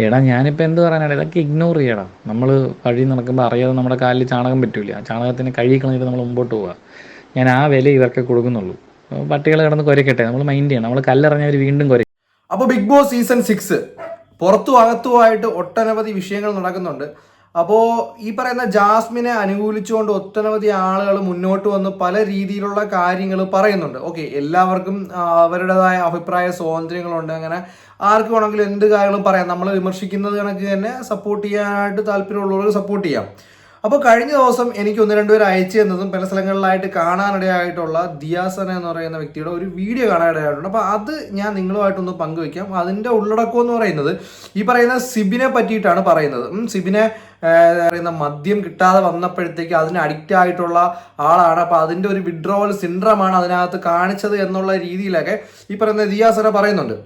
എടാ ഞാനിപ്പോൾ എന്ത് പറയാനാണ്? ഇതൊക്കെ ഇഗ്നോർ ചെയ്യടാ. നമ്മൾ വഴി നടക്കുമ്പോൾ അറിയാതെ നമ്മുടെ കാലിൽ ചാണകം പറ്റൂല. ആ ചാണകത്തിന് കഴുകി കളഞ്ഞിട്ട് നമ്മൾ മുമ്പോട്ട് പോവുക ഞാൻ ആ വില ഇവർക്ക് കൊടുക്കുന്നുള്ളൂ. പട്ടികളെ കിടന്ന് കുരക്കട്ടെ. നമ്മൾ മൈൻഡ് ചെയ്യണം. നമ്മൾ കല്ലെറിഞ്ഞവർ വീണ്ടും കുരയ്ക്കും അപ്പോൾ ബിഗ് ബോസ് സീസൺ സിക്സ്. പുറത്തും അകത്തുമായിട്ട് ഒട്ടനവധി വിഷയങ്ങൾ നടക്കുന്നുണ്ട്. അപ്പോൾ ഈ പറയുന്ന ജാസ്മിനെ അനുകൂലിച്ചുകൊണ്ട് ഒട്ടനവധി ആളുകൾ മുന്നോട്ട് വന്ന് പല രീതിയിലുള്ള കാര്യങ്ങൾ പറയുന്നുണ്ട്. ഓക്കെ എല്ലാവർക്കും അവരുടേതായ അഭിപ്രായ സ്വാതന്ത്ര്യങ്ങളുണ്ട്. അങ്ങനെ ആർക്ക് വേണമെങ്കിലും എന്ത് കാര്യങ്ങളും പറയാം. നമ്മൾ വിമർശിക്കുന്നത് കണക്ക് തന്നെ സപ്പോർട്ട് ചെയ്യാനായിട്ട് താല്പര്യമുള്ളവർക്ക് സപ്പോർട്ട് ചെയ്യാം. അപ്പോൾ കഴിഞ്ഞ ദിവസം എനിക്ക് ഒന്ന് രണ്ടുപേർ അയച്ചു തന്നതും പല സ്ഥലങ്ങളിലായിട്ട് കാണാനിടയായിട്ടുള്ള ദിയാസന എന്ന് പറയുന്ന വ്യക്തിയുടെ ഒരു വീഡിയോ കാണാനിടയായിട്ടുണ്ട്. അപ്പോൾ അത് ഞാൻ നിങ്ങളുമായിട്ടൊന്ന് പങ്കുവയ്ക്കാം. അതിന്റെ ഉള്ളടക്കം എന്ന് പറയുന്നത് ഈ പറയുന്ന സിബിനെ പറ്റിയിട്ടാണ് പറയുന്നത്. സിബിനെ പറയുന്ന മദ്യം കിട്ടാതെ വന്നപ്പോഴത്തേക്ക് അതിന് അഡിക്റ്റ് ആയിട്ടുള്ള ആളാണ്. അപ്പോൾ അതിന്റെ ഒരു വിഡ്രോവൽ സിൻഡ്രമാണ് അതിനകത്ത് കാണിച്ചത് എന്നുള്ള രീതിയിലൊക്കെ ഈ പറയുന്ന ദിയാസന പറയുന്നുണ്ട്.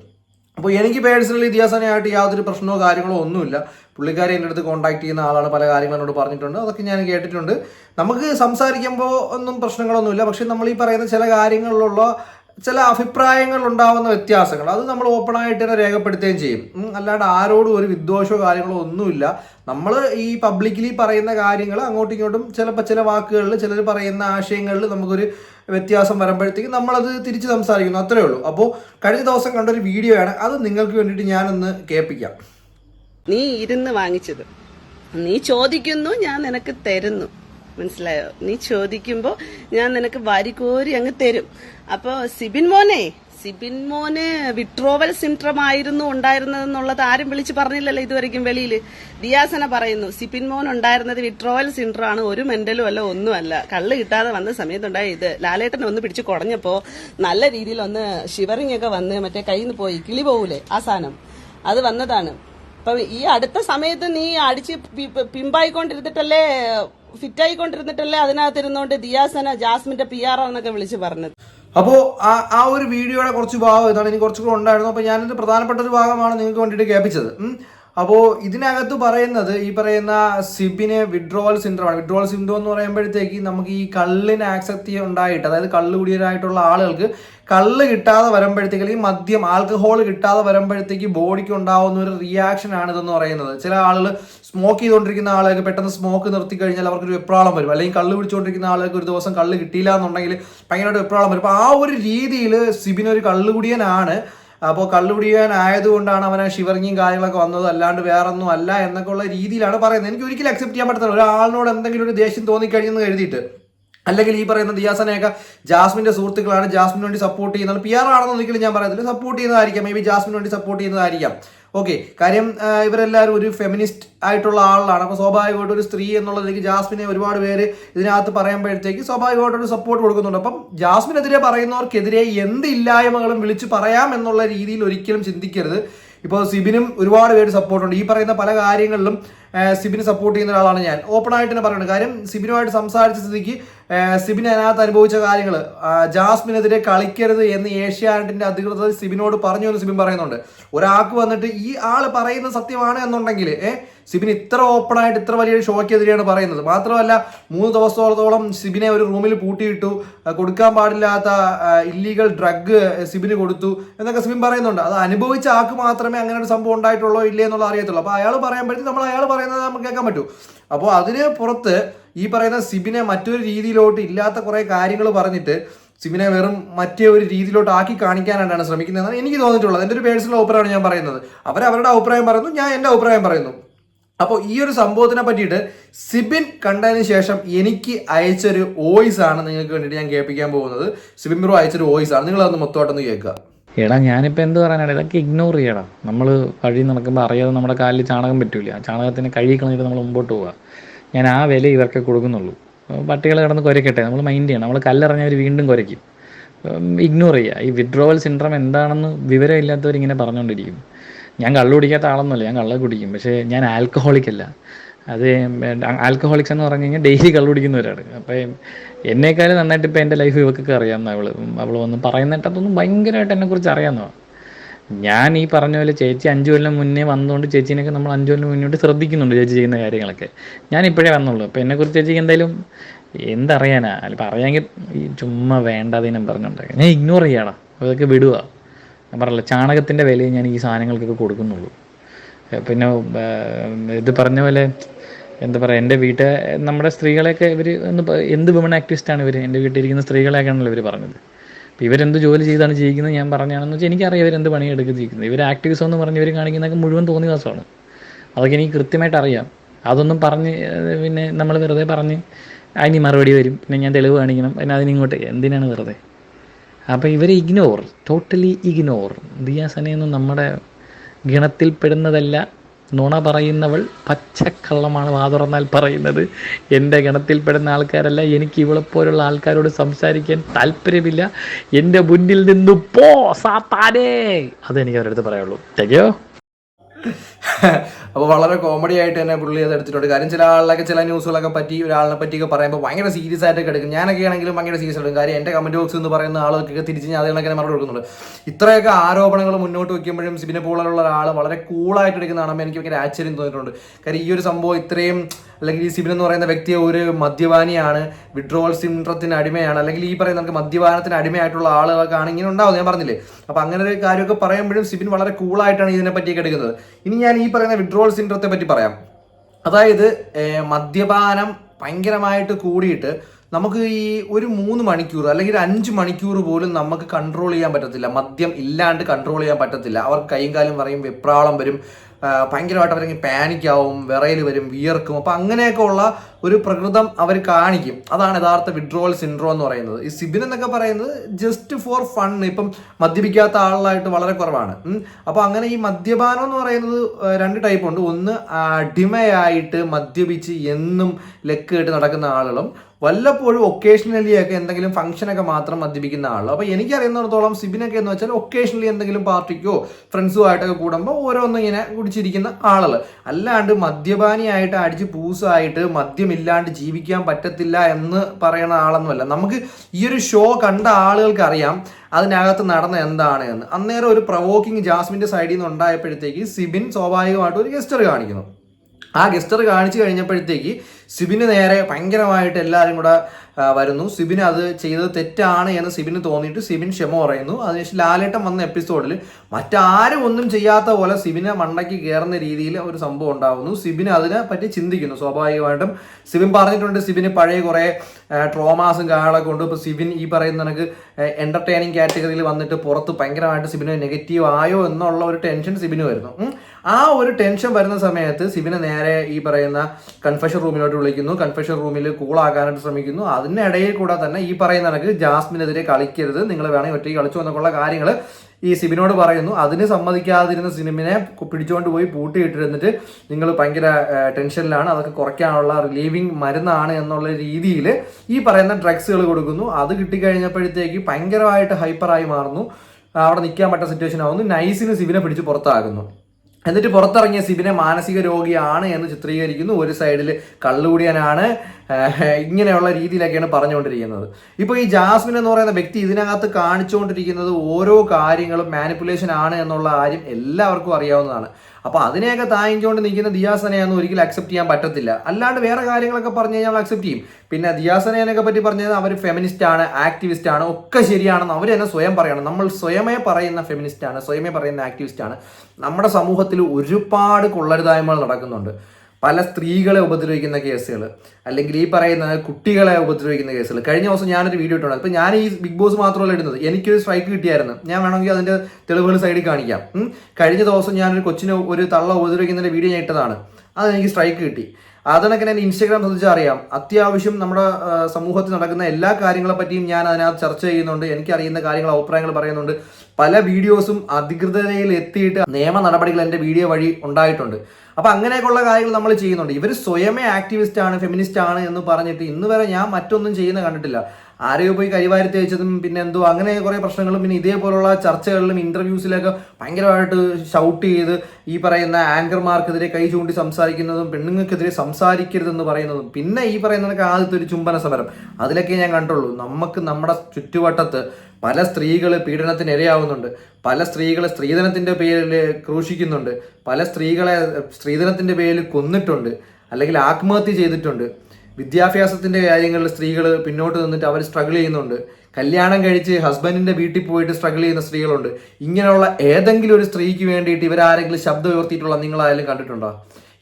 അപ്പോൾ എനിക്ക് പേഴ്സണലി ദിയാസനയായിട്ട് യാതൊരു പ്രശ്നമോ കാര്യങ്ങളോ ഒന്നുമില്ല. പുള്ളിക്കാരി എന്റെ അടുത്ത് കോൺടാക്ട് ചെയ്യുന്ന ആളാണ് പല കാര്യങ്ങളും എന്നോട് പറഞ്ഞിട്ടുണ്ട്. അതൊക്കെ ഞാൻ കേട്ടിട്ടുണ്ട്. നമുക്ക് സംസാരിക്കുമ്പോൾ ഒന്നും പ്രശ്നങ്ങളൊന്നുമില്ല. പക്ഷേ നമ്മൾ ഈ പറയുന്ന ചില കാര്യങ്ങളിലുള്ള ചില അഭിപ്രായങ്ങൾ ഉണ്ടാവുന്ന വ്യത്യാസങ്ങൾ അത് നമ്മൾ ഓപ്പൺ ആയിട്ട് തന്നെ രേഖപ്പെടുത്തുകയും ചെയ്യും. അല്ലാണ്ട് ആരോടും ഒരു വിദ്വേഷമോ കാര്യങ്ങളോ ഒന്നുമില്ല. നമ്മൾ ഈ പബ്ലിക്കലി പറയുന്ന കാര്യങ്ങൾ അങ്ങോട്ടും ഇങ്ങോട്ടും ചിലപ്പോൾ ചില വാക്കുകളിൽ ചിലർ പറയുന്ന ആശയങ്ങളിൽ നമുക്കൊരു വ്യത്യാസം വരുമ്പോഴത്തേക്ക് നമ്മളത് തിരിച്ച് സംസാരിക്കുന്നു. അത്രയേ ഉള്ളൂ. അപ്പോൾ കഴിഞ്ഞ ദിവസം കണ്ടൊരു വീഡിയോ ആണ്. അത് നിങ്ങൾക്ക് വേണ്ടിയിട്ട് ഞാനൊന്ന് കേൾപ്പിക്കാം. നീ ഇരുന്ന് വാങ്ങിച്ചത്. നീ ചോദിക്കുന്നു ഞാൻ നിനക്ക് തരുന്നു. മനസ്സിലായോ? നീ ചോദിക്കുമ്പോൾ ഞാൻ നിനക്ക് വാരിക്കോരി അങ്ങ് തരും. അപ്പോൾ സിബിൻ മോനെ സിബിൻ മോന് വിട്രോവൽ സിംട്രം ആയിരുന്നു ഉണ്ടായിരുന്നത് എന്നുള്ളത് ആരും വിളിച്ച് പറഞ്ഞില്ലല്ലോ ഇതുവരെയ്ക്കും വെളിയിൽ ദിയാസന പറയുന്നു സിബിൻ മോൻ ഉണ്ടായിരുന്നത് വിട്രോവൽ സിൻട്രം ആണ് ഒരു മെന്റലും അല്ല ഒന്നുമല്ല. കള്ള് കിട്ടാതെ വന്ന സമയത്തുണ്ടായ ഇത്. ലാലേട്ടനെ ഒന്ന് പിടിച്ച് കുടഞ്ഞപ്പോ നല്ല രീതിയിൽ ഒന്ന് ഷിവറിംഗ് ഒക്കെ വന്ന് മറ്റേ കയ്യിൽ നിന്ന് പോയി കിളി പോകൂലേ ആ സാധനം? അത് വന്നതാണ്. അപ്പൊ ഈ അടുത്ത സമയത്ത് നീ അടിച്ച് പിമ്പായിക്കൊണ്ടിരുന്നിട്ടല്ലേ ഫിറ്റായിക്കൊണ്ടിരുന്നിട്ടല്ലേ അതിനകത്ത് ഇരുന്നോണ്ട് ദിയാസന ജാസ്മിന്റെ പി ആർ എന്നൊക്കെ വിളിച്ച് പറഞ്ഞത്. അപ്പോൾ ആ ആ ഒരു വീഡിയോയുടെ കുറച്ച് ഭാഗം ഇതാണ്. എനിക്ക് കുറച്ചുകൂടെ ഉണ്ടായിരുന്നു. അപ്പോൾ ഞാനിത് പ്രധാനപ്പെട്ട ഒരു ഭാഗമാണ് നിങ്ങൾക്ക് വേണ്ടിയിട്ട് കേൾപ്പിച്ചത്. അപ്പോൾ ഇതിനകത്ത് പറയുന്നത് ഈ പറയുന്ന സിബിനെ വിഡ്രോവൽ സിൻഡ്രോമാണ് വിഡ്രോവൽ സിൻഡ്രോം എന്ന് പറയുമ്പോഴത്തേക്ക് നമുക്ക് ഈ കള്ളിന് ആക്സക്തി ഉണ്ടായിട്ട് അതായത് കള്ള് കുടിയരായിട്ടുള്ള ആളുകൾക്ക് കള്ള് കിട്ടാതെ വരുമ്പോഴത്തേക്ക് അല്ലെങ്കിൽ മദ്യം ആൽക്കഹോൾ കിട്ടാതെ വരുമ്പോഴത്തേക്ക് ബോഡിക്ക് ഉണ്ടാവുന്ന ഒരു റിയാക്ഷൻ ആണ് ഇതെന്ന് പറയുന്നത്. ചില ആളുകൾ സ്മോക്ക് ചെയ്തുകൊണ്ടിരിക്കുന്ന ആളുകൾക്ക് പെട്ടെന്ന് സ്മോക്ക് നിർത്തി കഴിഞ്ഞാൽ അവർക്ക് ഒരു വെപ്രാളം വരും. അല്ലെങ്കിൽ കള്ള് പിടിച്ചുകൊണ്ടിരിക്കുന്ന ആളുകൾക്ക് ഒരു ദിവസം കള്ള് കിട്ടിയില്ല എന്നുണ്ടെങ്കിൽ ഭയങ്കരമായിട്ട് വെപ്രാളം വരും. അപ്പോൾ ആ ഒരു രീതിയിൽ സിബിനൊരു കള്ളുകുടിയനാണ് അപ്പോൾ ആയതുകൊണ്ടാണ് അവനെ ഷിവറിങ്ങും കാര്യങ്ങളൊക്കെ വന്നത്. അല്ലാണ്ട് വേറൊന്നും അല്ല എന്നൊക്കെ ഉള്ള രീതിയിലാണ് പറയുന്നത്. എനിക്ക് ഒരിക്കലും അക്സെപ്റ്റ് ചെയ്യാൻ പറ്റത്തില്ല. ഒരാളിനോട് എന്തെങ്കിലും ഒരു ദേഷ്യം തോന്നിക്കഴിഞ്ഞെന്ന് കരുതിയിട്ട്. അല്ലെങ്കിൽ ഈ പറയുന്ന ദിയാസനെയൊക്കെ ജാസ്മിന്റെ സുഹൃത്തുക്കളാണ് ജാസ്മിന് വേണ്ടി സപ്പോർട്ട് ചെയ്യുന്നത്. പി ആർ ആണെന്ന് ഒരിക്കലും ഞാൻ പറയത്തില്ല. സപ്പോർട്ട് ചെയ്യുന്നതായിരിക്കാം. മേ ബി ജാസ്മിന് വേണ്ടി സപ്പോർട്ട് ചെയ്യുന്നതായിരിക്കാം. ഓക്കെ കാര്യം ഇവരെല്ലാവരും ഒരു ഫെമിനിസ്റ്റ് ആയിട്ടുള്ള ആളാണ്. അപ്പോൾ സ്വാഭാവികമായിട്ട് ഒരു സ്ത്രീ എന്നുള്ളതിലേക്ക് ജാസ്മിനെ ഒരുപാട് പേര് ഇതിനകത്ത് പറയുമ്പോഴത്തേക്ക് സ്വാഭാവികമായിട്ടൊരു സപ്പോർട്ട് കൊടുക്കുന്നുണ്ട്. അപ്പം ജാസ്മിനെതിരെ പറയുന്നവർക്കെതിരെ എന്ത് ഇല്ലായ്മകളും വിളിച്ച് പറയാം എന്നുള്ള രീതിയിൽ ഒരിക്കലും ചിന്തിക്കരുത്. ഇപ്പോൾ സിബിനും ഒരുപാട് പേര് സപ്പോർട്ടുണ്ട് ഈ പറയുന്ന പല കാര്യങ്ങളിലും സിബിന് സപ്പോർട്ട് ചെയ്യുന്ന ഒരാളാണ് ഞാൻ. ഓപ്പൺ ആയിട്ട് തന്നെ പറയുന്നത് കാര്യം സിബിനുമായിട്ട് സംസാരിച്ച സ്ഥിതിക്ക് ആ, സിബിന് അതിനകത്ത് അനുഭവിച്ച കാര്യങ്ങൾ ജാസ്മിനെതിരെ കളിക്കരുത് എന്ന് ഏഷ്യാനെറ്റിന്റെ അധികൃതർ സിബിനോട് പറഞ്ഞു എന്ന് സിബിൻ പറയുന്നുണ്ട്. ഒരാൾക്ക് വന്നിട്ട് ഈ ആൾ പറയുന്നത് സത്യമാണ് എന്നുണ്ടെങ്കിൽ ഏഹ് സിബിൻ ഇത്ര ഓപ്പൺ ആയിട്ട് ഇത്ര വലിയൊരു ഷോയ്ക്കെതിരെയാണ് പറയുന്നത്. മാത്രമല്ല മൂന്ന് ദിവസത്തോളത്തോളം സിബിനെ ഒരു റൂമിൽ പൂട്ടിയിട്ടു കൊടുക്കാൻ പാടില്ലാത്ത ഇല്ലീഗൽ ഡ്രഗ് സിബിന് കൊടുത്തു എന്നൊക്കെ സിബിൻ പറയുന്നുണ്ട്. അത് അനുഭവിച്ച ആൾക്ക് മാത്രമേ അങ്ങനെ ഒരു സംഭവം ഉണ്ടായിട്ടുള്ളോ ഇല്ലേ എന്നുള്ള അറിയത്തുള്ളൂ. അപ്പോൾ അയാൾ പറയാൻ പറയുമ്പോഴത്തേക്ക് നമ്മൾ അയാൾ പറയുന്നത് നമുക്ക് കേൾക്കാൻ പറ്റൂ. അപ്പോൾ അതിന് പുറത്ത് ഈ പറയുന്ന സിബിനെ മറ്റൊരു രീതിയിലോട്ട് ഇല്ലാത്ത കുറേ കാര്യങ്ങൾ പറഞ്ഞിട്ട് സിബിനെ വെറും മറ്റേ ഒരു രീതിയിലോട്ട് ആക്കി കാണിക്കാനായിട്ടാണ് ശ്രമിക്കുന്നതെന്നാണ് എനിക്ക് തോന്നിയിട്ടുള്ളത്. എന്റെ ഒരു പേഴ്സണൽ അഭിപ്രായമാണ് ഞാൻ പറയുന്നത്. അവർ അവരുടെ അഭിപ്രായം പറയുന്നു ഞാൻ എന്റെ അഭിപ്രായം പറയുന്നു. അപ്പോൾ ഈ ഒരു സംഭവത്തിനെ പറ്റിയിട്ട് സിബിൻ കണ്ടതിന് ശേഷം എനിക്ക് അയച്ചൊരു വോയിസ് ആണ് നിങ്ങൾക്ക് വേണ്ടിയിട്ട് ഞാൻ കേൾപ്പിക്കാൻ പോകുന്നത്. സിബിൻ ബ്രോ അയച്ചൊരു വോയിസ് ആണ്. നിങ്ങൾ അതൊന്ന് മൊത്തമായിട്ടൊന്ന് കേൾക്കുക. എടാ ഞാനിപ്പോൾ എന്ത് പറയാനാണ്? ഇതൊക്കെ ഇഗ്നോർ ചെയ്യടാ. നമ്മൾ വഴി നടക്കുമ്പോൾ അറിയാതെ നമ്മുടെ കാലിൽ ചാണകം പറ്റൂല. ആ ചാണകത്തിന് കഴുകി കളഞ്ഞിട്ട് നമ്മൾ മുമ്പോട്ട് പോവുക ഞാൻ ആ വില ഇവർക്ക് കൊടുക്കുന്നുള്ളൂ. പട്ടികൾ കിടന്ന് കുരയ്ക്കട്ടെ. നമ്മൾ മൈൻഡ് ചെയ്യണം. നമ്മൾ കല്ലെറിഞ്ഞവർ വീണ്ടും കുരയ്ക്കും. ഇഗ്നോർ ചെയ്യുക ഈ വിഡ്രോവൽ സിൻഡ്രം എന്താണെന്ന് വിവരമില്ലാത്തവർ ഇങ്ങനെ പറഞ്ഞുകൊണ്ടിരിക്കും ഞാൻ കള്ളു കുടിക്കാത്ത ആളൊന്നുമല്ല ഞാൻ കള്ള് കുടിക്കും. പക്ഷേ ഞാൻ ആൽക്കഹോളിക് അല്ല. അത് ആൽക്കഹോളിക്സ് എന്ന് പറഞ്ഞു കഴിഞ്ഞാൽ ഡെയിലി കള്ളു കുടിക്കുന്നവരാണ് അപ്പം എന്നേക്കാളും നന്നായിട്ട് ഇപ്പം എന്റെ ലൈഫ് ഇവക്കൊക്കെ അറിയാമെന്ന് അവൾ അവൾ വന്ന് പറയുന്നിട്ടതൊന്നും ഭയങ്കരമായിട്ട് എന്നെക്കുറിച്ച് അറിയാമെന്നോ ഞാൻ ഈ പറഞ്ഞ പോലെ ചേച്ചി അഞ്ചു കൊല്ലം മുന്നേ വന്നതുകൊണ്ട് ചേച്ചീനൊക്കെ നമ്മൾ അഞ്ചു കൊല്ലം മുന്നോട്ട് ശ്രദ്ധിക്കുന്നുണ്ട് ചേച്ചി ചെയ്യുന്ന കാര്യങ്ങളൊക്കെ. ഞാൻ ഇപ്പോഴേ വന്നുള്ളൂ. അപ്പോൾ എന്നെക്കുറിച്ച് ചേച്ചിക്ക് എന്തായാലും എന്തറിയാനാ? അല്ല പറയാമെങ്കിൽ ഈ ചുമ്മാ വേണ്ടതിനും പറഞ്ഞുണ്ടാക്കുക ഞാൻ ഇഗ്നോർ ചെയ്യാടാ. അതൊക്കെ വിടുക ഞാൻ പറഞ്ഞില്ല ചാണകത്തിന്റെ വിലയെ ഞാൻ ഈ സാധനങ്ങൾക്കൊക്കെ കൊടുക്കുന്നുള്ളൂ. പിന്നെ ഇത് പറഞ്ഞ പോലെ എന്താ പറയുക എന്റെ വീട്ടിൽ നമ്മുടെ സ്ത്രീകളെയൊക്കെ ഇവർ എന്ന് എന്ത് വിമൺ ആക്ടിവിസ്റ്റാണ് ഇവർ എന്റെ വീട്ടിലിരിക്കുന്ന സ്ത്രീകളെയൊക്കെയാണല്ലോ ഇവർ പറഞ്ഞത്. അപ്പോൾ ഇവരെന്ത് ജോലി ചെയ്താണ് ജീവിക്കുന്നത്? ഞാൻ പറഞ്ഞാണെന്ന് വെച്ചാൽ എനിക്കറിയാം ഇവരെന്ത് പണിയെടുക്കുക ജീവിക്കുന്നത്. ഇവർ ആക്ടിവിസം എന്ന് പറഞ്ഞ് ഇവർ കാണിക്കുന്നതൊക്കെ മുഴുവൻ തോന്നിയ തോന്നിവാസമാണ് അതൊക്കെ എനിക്ക് കൃത്യമായിട്ട് അറിയാം. അതൊന്നും പറഞ്ഞ് പിന്നെ നമ്മൾ വെറുതെ പറഞ്ഞ് അതിന് മറുപടി വരും. പിന്നെ ഞാൻ തെളിവ് കാണിക്കണം. പിന്നെ അതിനിങ്ങോട്ട് എന്തിനാണ് വെറുതെ? അപ്പോൾ ഇവരെ ഇഗ്നോർ ടോട്ടലി ഇഗ്നോർ ദിയാസനയൊന്നും നമ്മുടെ ഗണത്തിൽപ്പെടുന്നതല്ല നുണ പറയുന്നവൾ പച്ചക്കള്ളമാണ് വാ തുറന്നാൽ പറയുന്നത്. എന്റെ ഗണത്തിൽപ്പെടുന്ന ആൾക്കാരല്ല എനിക്ക് ഇവളെ ഇവളെപ്പോലുള്ള ആൾക്കാരോട് സംസാരിക്കാൻ താല്പര്യമില്ല. എന്റെ മുന്നിൽ നിന്ന് പോ സാത്താനേ! അതെനിക്ക് അവരടുത്ത് പറയുള്ളൂ തെക്കയോ അപ്പോൾ വളരെ കോമഡി ആയിട്ട് തന്നെ പുള്ളി അത് എടുത്തിട്ടുണ്ട്. കാര്യം ചില ആളുകളൊക്കെ ചില ന്യൂസുകളൊക്കെ പറ്റി ഒരാളിനെ പറ്റിയൊക്കെ പറയുമ്പോൾ ഭയങ്കര സീരിയസ് ആയിട്ടൊക്കെ എടുക്കും. ഞാനൊക്കെ ആണെങ്കിലും ഭയങ്കര സീരിയസ് എടുക്കും കാര്യം എന്റെ കമന്റ് ബോക്സ് എന്ന് പറയുന്ന ആളുകൾക്കൊക്കെ തിരിച്ച് ഞാൻ അതിനൊക്കെ മറുപടി കൊടുക്കുന്നുണ്ട്. ഇത്രയൊക്കെ ആരോപണങ്ങൾ മുന്നോട്ട് വെക്കുമ്പോഴും സിബിനെ പോലുള്ള ഒരാൾ വളരെ കൂളായിട്ട് എടുക്കുന്ന കാണുമ്പോൾ എനിക്ക് ഭയങ്കര ആശ്ചര്യം തോന്നിയിട്ടുണ്ട്. കാര്യം ഈ ഒരു സംഭവം ഇത്രയും അല്ലെങ്കിൽ ഈ സിബിൻ എന്ന് പറയുന്ന വ്യക്തി ഒരു മദ്യപാനിയാണ് വിഡ്രോവൽ സിൻഡ്രത്തിന് അടിമയാണ് അല്ലെങ്കിൽ ഈ പറയുന്ന നമുക്ക് മദ്യപാനത്തിന് അടിമയായിട്ടുള്ള ആളുകൾക്കാണ് ഇങ്ങനെ ഉണ്ടാവും. ഞാൻ പറഞ്ഞില്ലേ? അപ്പൊ അങ്ങനെ ഒരു കാര്യമൊക്കെ പറയുമ്പോഴും സിബിൻ വളരെ കൂളായിട്ടാണ് ഇതിനെ പറ്റിയൊക്കെ എടുക്കുന്നത്. ഇനി ഞാൻ ഈ പറയുന്ന വിഡ്രോൾ സിൻഡ്രത്തെ പറ്റി പറയാം. അതായത് മദ്യപാനം ഭയങ്കരമായിട്ട് കൂടിയിട്ട് നമുക്ക് ഈ ഒരു മൂന്ന് മണിക്കൂർ അല്ലെങ്കിൽ ഒരു അഞ്ച് മണിക്കൂർ പോലും നമുക്ക് കൺട്രോൾ ചെയ്യാൻ പറ്റത്തില്ല. മദ്യം ഇല്ലാണ്ട് കൺട്രോൾ ചെയ്യാൻ പറ്റത്തില്ല. അവർ കൈയും കാലും പറയും വെപ്രാളം വരും. ഭയങ്കരമായിട്ട് അവരെങ്കിൽ പാനിക്കാവും വിറയിൽ വരും വിയർക്കും. അപ്പം അങ്ങനെയൊക്കെ ഉള്ള ഒരു പ്രകൃതം അവർ കാണിക്കും. അതാണ് യഥാർത്ഥ വിഡ്രോവൽ സിൻഡ്രോ എന്ന് പറയുന്നത്. ഈ സിബിൻ എന്നൊക്കെ പറയുന്നത് ജസ്റ്റ് ഫോർ ഫൺ ഇപ്പം മദ്യപിക്കാത്ത ആളായിട്ട് വളരെ കുറവാണ്. അപ്പോൾ അങ്ങനെ ഈ മദ്യപാനം എന്ന് പറയുന്നത് രണ്ട് ടൈപ്പ് ഉണ്ട്. ഒന്ന് അടിമയായിട്ട് മദ്യപിച്ച് എന്നും ലക്ക് കേട്ട് നടക്കുന്ന ആളുകളും വല്ലപ്പോഴും ഒക്കേഷണലി ഒക്കെ എന്തെങ്കിലും ഫംഗ്ഷനൊക്കെ മാത്രം മദ്യപിക്കുന്ന ആളുകൾ അപ്പോൾ എനിക്കറിയുന്നിടത്തോളം സിബിനൊക്കെ എന്ന് വെച്ചാൽ ഒക്കേഷണലി എന്തെങ്കിലും പാർട്ടിക്കോ ഫ്രണ്ട്സുമായിട്ടൊക്കെ കൂടുമ്പോൾ ഓരോന്നും ഇങ്ങനെ കുടിച്ചിരിക്കുന്ന ആളുകൾ അല്ലാണ്ട് മദ്യപാനിയായിട്ട് അടിച്ച് പൂസായിട്ട് മദ്യമില്ലാണ്ട് ജീവിക്കാൻ പറ്റത്തില്ല എന്ന് പറയുന്ന ആളൊന്നുമല്ല. നമുക്ക് ഈ ഒരു ഷോ കണ്ട ആളുകൾക്ക് അറിയാം അതിനകത്ത് നടന്ന എന്താണ് എന്ന് അന്നേരം ഒരു പ്രവോക്കിംഗ് ജാസ്മിന്റെ സൈഡിൽ നിന്ന് ഉണ്ടായപ്പോഴത്തേക്ക് സിബിൻ സ്വാഭാവികമായിട്ട് ഒരു ഗസ്റ്റർ കാണിക്കുന്നു. ആ ഗസ്റ്റർ കാണിച്ചു കഴിഞ്ഞപ്പോഴത്തേക്ക് സിബിന് നേരെ ഭയങ്കരമായിട്ട് എല്ലാവരും കൂടെ വരുന്നു. സിബിൻ അത് ചെയ്തത് തെറ്റാണ് എന്ന് സിബിന് തോന്നിയിട്ട് സിബിൻ ക്ഷമ പറയുന്നു. അതിനുശേഷം ലാലേട്ടൻ വന്ന എപ്പിസോഡിൽ മറ്റാരും ഒന്നും ചെയ്യാത്ത പോലെ സിബിനെ മണ്ടയ്ക്ക് കയറുന്ന രീതിയിൽ ഒരു സംഭവം ഉണ്ടാകുന്നു സിബിൻ അതിനെ പറ്റി ചിന്തിക്കുന്നു. സ്വാഭാവികമായിട്ടും സിബിൻ പറഞ്ഞിട്ടുണ്ട് സിബിന് പഴയ കുറേ ട്രോമാസും കാര്യങ്ങളൊക്കെ ഉണ്ട്. ഇപ്പോൾ സിബിൻ ഈ പറയുന്ന എനിക്ക് എന്റർടൈനിങ് കാറ്റഗറിയിൽ വന്നിട്ട് പുറത്ത് ഭയങ്കരമായിട്ട് സിബിന് നെഗറ്റീവ് ആയോ എന്നുള്ള ഒരു ടെൻഷൻ സിബിന് വരുന്നു. ആ ഒരു ടെൻഷൻ വരുന്ന സമയത്ത് സിബിനെ നേരെ ഈ പറയുന്ന കൺഫെഷൻ റൂമിലോട്ട് വിളിക്കുന്നു. കൺഫെഷൻ റൂമിൽ കൂളാക്കാനായിട്ട് ശ്രമിക്കുന്നു. അതിനിടയിൽ കൂടെ തന്നെ ഈ പറയുന്ന കണക്ക് ജാസ്മിനെതിരെ കളിക്കരുത്. നിങ്ങൾ വേണമെങ്കിൽ ഒറ്റയ്ക്ക് കളിച്ചു എന്നൊക്കെയുള്ള കാര്യങ്ങൾ ഈ സിബിനോട് പറയുന്നു. അതിന് സമ്മതിക്കാതിരുന്ന സിനിമിനെ പിടിച്ചുകൊണ്ട് പോയി പൂട്ടിയിട്ടിരുന്നിട്ട് നിങ്ങൾ ഭയങ്കര ടെൻഷനിലാണ്. അതൊക്കെ കുറയ്ക്കാനുള്ള റിലീവിങ് മരുന്നാണ് എന്നുള്ള രീതിയിൽ ഈ പറയുന്ന ഡ്രഗ്സുകൾ കൊടുക്കുന്നു. അത് കിട്ടിക്കഴിഞ്ഞപ്പോഴത്തേക്ക് ഭയങ്കരമായിട്ട് ഹൈപ്പറായി മാറുന്നു. അവിടെ നിൽക്കാൻ പറ്റുന്ന സിറ്റുവേഷൻ ആവുന്നു. നൈസിന് സിബിനെ പിടിച്ച് പുറത്താകുന്നു എന്നിട്ട് പുറത്തിറങ്ങിയ സിബിനെ മാനസിക രോഗിയാണ് എന്ന് ചിത്രീകരിക്കുന്നു. ഒരു സൈഡിൽ കള്ളുകൂടിയനാണ്. ഇങ്ങനെയുള്ള രീതിയിലൊക്കെയാണ് പറഞ്ഞുകൊണ്ടിരിക്കുന്നത്. ഇപ്പോൾ ഈ ജാസ്മിൻ എന്ന് പറയുന്ന വ്യക്തി ഇതിനകത്ത് കാണിച്ചുകൊണ്ടിരിക്കുന്നത് ഓരോ കാര്യങ്ങളും മാനിപ്പുലേഷൻ ആണ് എന്നുള്ള കാര്യം എല്ലാവർക്കും അറിയാവുന്നതാണ്. അപ്പോൾ അതിനെയൊക്കെ താങ്ങിക്കൊണ്ട് നിൽക്കുന്ന ദിയാസനെയൊന്നും ഒരിക്കലും അക്സെപ്റ്റ് ചെയ്യാൻ പറ്റത്തില്ല. അല്ലാണ്ട് വേറെ കാര്യങ്ങളൊക്കെ പറഞ്ഞു കഴിഞ്ഞാൽ അക്സെപ്റ്റ് ചെയ്യും. പിന്നെ ദിയാസനെയൊക്കെ പറ്റി പറഞ്ഞത് അവർ ഫെമിനിസ്റ്റ് ആണ് ആക്ടിവിസ്റ്റ് ആണ് ഒക്കെ ശരിയാണെന്ന് അവർ തന്നെ സ്വയം പറയണം. നമ്മൾ സ്വയമേ പറയുന്ന ഫെമിനിസ്റ്റ് ആണ് സ്വയമേ പറയുന്ന ആക്ടിവിസ്റ്റ് ആണ്. നമ്മുടെ സമൂഹത്തിൽ ഒരുപാട് കൊള്ളരുതായ്മകൾ നടക്കുന്നുണ്ട്. പല സ്ത്രീകളെ ഉപദ്രവിക്കുന്ന കേസുകൾ അല്ലെങ്കിൽ ഈ പറയുന്ന കുട്ടികളെ ഉപദ്രവിക്കുന്ന കേസുകൾ. കഴിഞ്ഞ ദിവസം ഞാനൊരു വീഡിയോ ഇട്ടുണ്ട് അപ്പോൾ ഞാൻ ഈ ബിഗ് ബോസ് മാത്രമല്ല ഇടുന്നത്. എനിക്കൊരു സ്ട്രൈക്ക് കിട്ടിയായിരുന്നു. ഞാൻ വേണമെങ്കിൽ അതിന്റെ തെളിവുകൾ സൈഡിൽ കാണിക്കാം. കഴിഞ്ഞ ദിവസം ഞാനൊരു കൊച്ചിനെ ഒരു തള്ള ഉപദ്രവിക്കുന്നതിന്റെ വീഡിയോ ഞാൻ ഇട്ടതാണ്. അത് എനിക്ക് സ്ട്രൈക്ക് കിട്ടി. അതിനൊക്കെ ഞാൻ ഇൻസ്റ്റാഗ്രാം ശ്രദ്ധിച്ചാൽ അറിയാം. അത്യാവശ്യം നമ്മുടെ സമൂഹത്തിൽ നടക്കുന്ന എല്ലാ കാര്യങ്ങളെ പറ്റിയും ഞാൻ അതിനകത്ത് ചർച്ച ചെയ്യുന്നുണ്ട്. എനിക്കറിയുന്ന കാര്യങ്ങൾ അഭിപ്രായങ്ങൾ പറയുന്നുണ്ട്. പല വീഡിയോസും അധികൃതരയിൽ എത്തിയിട്ട് നിയമ നടപടികൾ എന്റെ വീഡിയോ വഴി ഉണ്ടായിട്ടുണ്ട്. അപ്പൊ അങ്ങനെയൊക്കെയുള്ള കാര്യങ്ങൾ നമ്മൾ ചെയ്യുന്നുണ്ട്. ഇവർ സ്വയമേ ആക്ടിവിസ്റ്റ് ആണ് ഫെമിനിസ്റ്റ് ആണ് എന്ന് പറഞ്ഞിട്ട് ഇന്ന് വരെ ഞാൻ മറ്റൊന്നും ചെയ്യുന്ന കണ്ടിട്ടില്ല. ആരെയോ പോയി കരിവാരി തേച്ചതും പിന്നെ എന്തോ അങ്ങനെ കുറേ പ്രശ്നങ്ങളും പിന്നെ ഇതേപോലുള്ള ചർച്ചകളിലും ഇന്റർവ്യൂസിലൊക്കെ ഭയങ്കരമായിട്ട് ഷൗട്ട് ചെയ്ത് ഈ പറയുന്ന ആങ്കർമാർക്കെതിരെ കൈ ചൂണ്ടി സംസാരിക്കുന്നതും പെണ്ണുങ്ങൾക്കെതിരെ സംസാരിക്കരുതെന്ന് പറയുന്നതും പിന്നെ ഈ പറയുന്നതൊക്കെ ആദ്യത്തെ ഒരു ചുംബന സമരം. അതിലൊക്കെ ഞാൻ കണ്ടുള്ളൂ നമുക്ക് നമ്മുടെ ചുറ്റുവട്ടത്ത് പല സ്ത്രീകൾ പീഡനത്തിന് ഇരയാവുന്നുണ്ട് പല സ്ത്രീകളെ സ്ത്രീധനത്തിന്റെ പേരിൽ ക്രൂശിക്കുന്നുണ്ട് പല സ്ത്രീകളെ സ്ത്രീധനത്തിന്റെ പേരിൽ കൊന്നിട്ടുണ്ട് അല്ലെങ്കിൽ ആത്മഹത്യ ചെയ്തിട്ടുണ്ട്. വിദ്യാഭ്യാസത്തിന്റെ കാര്യങ്ങളിൽ സ്ത്രീകൾ പിന്നോട്ട് നിന്നിട്ട് അവർ സ്ട്രഗിൾ ചെയ്യുന്നുണ്ട്. കല്യാണം കഴിച്ച് ഹസ്ബൻഡിന്റെ വീട്ടിൽ പോയിട്ട് സ്ട്രഗിൾ ചെയ്യുന്ന സ്ത്രീകളുണ്ട്. ഇങ്ങനെയുള്ള ഏതെങ്കിലും ഒരു സ്ത്രീക്ക് വേണ്ടിയിട്ട് ഇവരാരെങ്കിലും ശബ്ദം ഉയർത്തിയിട്ടുള്ള നിങ്ങളായാലും കണ്ടിട്ടുണ്ടോ?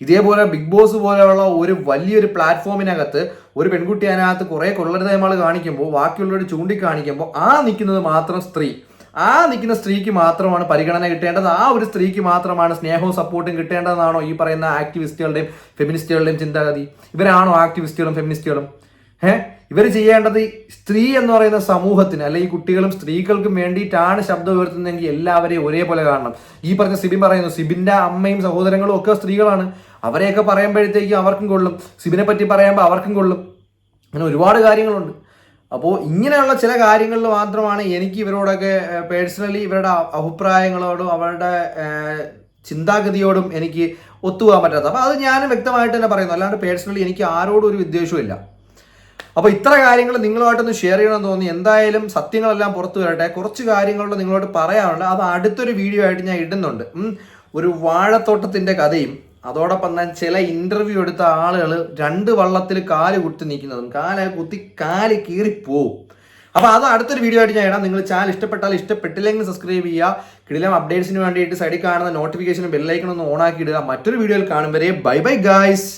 ഇതേപോലെ ബിഗ് ബോസ് പോലെയുള്ള ഒരു വലിയൊരു പ്ലാറ്റ്ഫോമിനകത്ത് ഒരു പെൺകുട്ടി അതിനകത്ത് കുറേ കൊള്ളരുതേമാൾ കാണിക്കുമ്പോൾ ബാക്കിയുള്ളവർ ചൂണ്ടിക്കാണിക്കുമ്പോൾ ആ നിൽക്കുന്നത് മാത്രം സ്ത്രീ. ആ നിൽക്കുന്ന സ്ത്രീക്ക് മാത്രമാണ് പരിഗണന കിട്ടേണ്ടത്. ആ ഒരു സ്ത്രീക്ക് മാത്രമാണ് സ്നേഹവും സപ്പോർട്ടും കിട്ടേണ്ടതെന്നാണോ ഈ പറയുന്ന ആക്ടിവിസ്റ്റുകളുടെയും ഫെമിനിസ്റ്റുകളുടെയും ചിന്താഗതി. ഇവരാണോ ആക്ടിവിസ്റ്റുകളും ഫെമിനിസ്റ്റുകളും? ഏഹ് ഇവർ ചെയ്യേണ്ടത് സ്ത്രീ എന്ന് പറയുന്ന സമൂഹത്തിന് അല്ലെങ്കിൽ കുട്ടികളും സ്ത്രീകൾക്കും വേണ്ടിയിട്ടാണ് ശബ്ദം ഉയർത്തുന്നതെങ്കിൽ എല്ലാവരെയും ഒരേപോലെ കാണണം. ഈ പറഞ്ഞ സിബിൻ പറയുന്നു സിബിന്റെ അമ്മയും സഹോദരങ്ങളും ഒക്കെ സ്ത്രീകളാണ്. അവരെയൊക്കെ പറയുമ്പോഴത്തേക്കും അവർക്കും കൊള്ളും. സിബിനെ പറ്റി പറയുമ്പോൾ അവർക്കും കൊള്ളും. അങ്ങനെ ഒരുപാട് കാര്യങ്ങളുണ്ട്. അപ്പോൾ ഇങ്ങനെയുള്ള ചില കാര്യങ്ങളിൽ മാത്രമാണ് എനിക്ക് ഇവരോടൊക്കെ പേഴ്സണലി ഇവരുടെ അഭിപ്രായങ്ങളോടും അവരുടെ ചിന്താഗതിയോടും എനിക്ക് ഒത്തുപോകാൻ പറ്റാത്തത്. അപ്പോൾ അത് ഞാൻ വ്യക്തമായിട്ട് തന്നെ പറയുന്നു. അല്ലാണ്ട് പേഴ്സണലി എനിക്ക് ആരോടും ഒരു വിദ്വേഷവും ഇല്ല. അപ്പോൾ ഇത്ര കാര്യങ്ങൾ നിങ്ങളുമായിട്ടൊന്ന് ഷെയർ ചെയ്യണമെന്ന് തോന്നി. എന്തായാലും സത്യങ്ങളെല്ലാം പുറത്തു വരട്ടെ. കുറച്ച് കാര്യങ്ങളോട് നിങ്ങളോട് പറയാനുണ്ട്. അത് അടുത്തൊരു വീഡിയോ ആയിട്ട് ഞാൻ ഇടുന്നുണ്ട്. ഒരു വാഴത്തോട്ടത്തിന്റെ കഥയും അതോടൊപ്പം തന്നെ ചില ഇന്റർവ്യൂ എടുത്ത ആളുകൾ രണ്ട് വള്ളത്തിൽ കാൽ കുത്തി നിൽക്കുന്നതും കാല കുത്തി കാൽ കീറിപ്പോവും അപ്പോൾ അത് അടുത്തൊരു വീഡിയോ ആയിട്ട് ഞാൻ ഇടാം. നിങ്ങൾ ചാനൽ ഇഷ്ടപ്പെട്ടാൽ ഇഷ്ടപ്പെട്ടില്ലെങ്കിൽ സബ്സ്ക്രൈബ് ചെയ്യുക. കിടിലം അപ്ഡേറ്റ്സിന് വേണ്ടിയിട്ട് സൈഡിൽ കാണുന്ന നോട്ടിഫിക്കേഷനും ബെല്ലൈക്കണമെന്ന് ആക്കി ഇടുക. മറ്റൊരു വീഡിയോയിൽ കാണും വരെ. Bye bye guys